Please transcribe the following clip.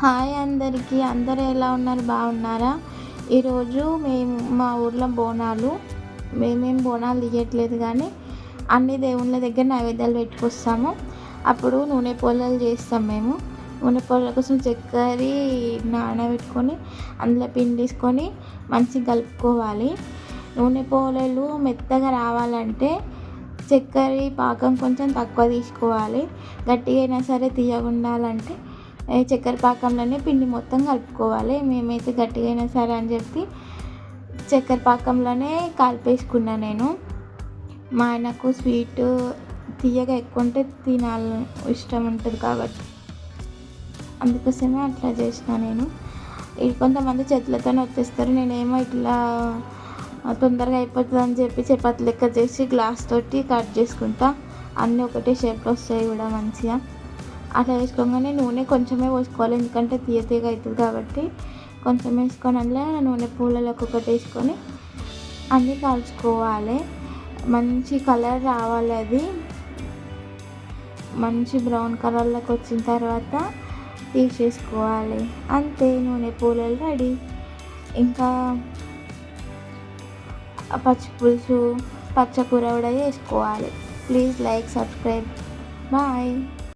Hi అందరికీ. అందరూ ఎలా ఉన్నారు? బాగున్నారా? ఈరోజు మేము మా ఊర్లో బోనాలు. మేమేం బోనాలు తీయట్లేదు కానీ అన్ని దేవుళ్ళ దగ్గర నైవేద్యాలు పెట్టుకొస్తాము. అప్పుడు నూనె పొలాలు చేస్తాం మేము. నూనె పొలాల కోసం చక్కెర నానబెట్టుకొని అందులో పిండిసుకొని మంచిగా కలుపుకోవాలి. నూనె పోలలు మెత్తగా రావాలంటే చక్కెర పాకం కొంచెం తక్కువ తీసుకోవాలి. గట్టిగా అయినా సరే తీయగా ఉండాలంటే చక్కెర పాకంలోనే పిండి మొత్తం కలుపుకోవాలి. మేమైతే గట్టిగా అయినా సరే అని చెప్పి చక్కెర పాకంలోనే కలిపేసుకున్నా నేను. మా ఆయనకు స్వీట్ తీయగా ఎక్కువ ఉంటే తినాలి ఇష్టం ఉంటుంది కాబట్టి. అందుకోసమే అట్లా చేసిన నేను. కొంతమంది చేతులతోనే వచ్చేస్తారు. నేనేమో ఇట్లా తొందరగా అయిపోతుంది అని చెప్పి చపాతి లెక్క చేసి గ్లాస్ తోటి కట్ చేసుకుంటా. అన్నీ ఒకటే షేప్లో వస్తాయి కూడా మంచిగా. అట్లా వేసుకోగానే నూనె కొంచెమే పోసుకోవాలి. ఎందుకంటే తీయ తీగ అవుతుంది కాబట్టి కొంచెం వేసుకొని అందులో నూనె పూలలో ఒకటి వేసుకొని అన్నీ కాల్చుకోవాలి. మంచి కలర్ రావాలి అది. మంచి బ్రౌన్ కలర్లోకి వచ్చిన తర్వాత తీసేసుకోవాలి అంతే నూనె పూలలు రెడీ. ఇంకా పచ్చి పులుసు పచ్చకూర కూడా వేసుకోవాలి. Please like subscribe. బాయ్.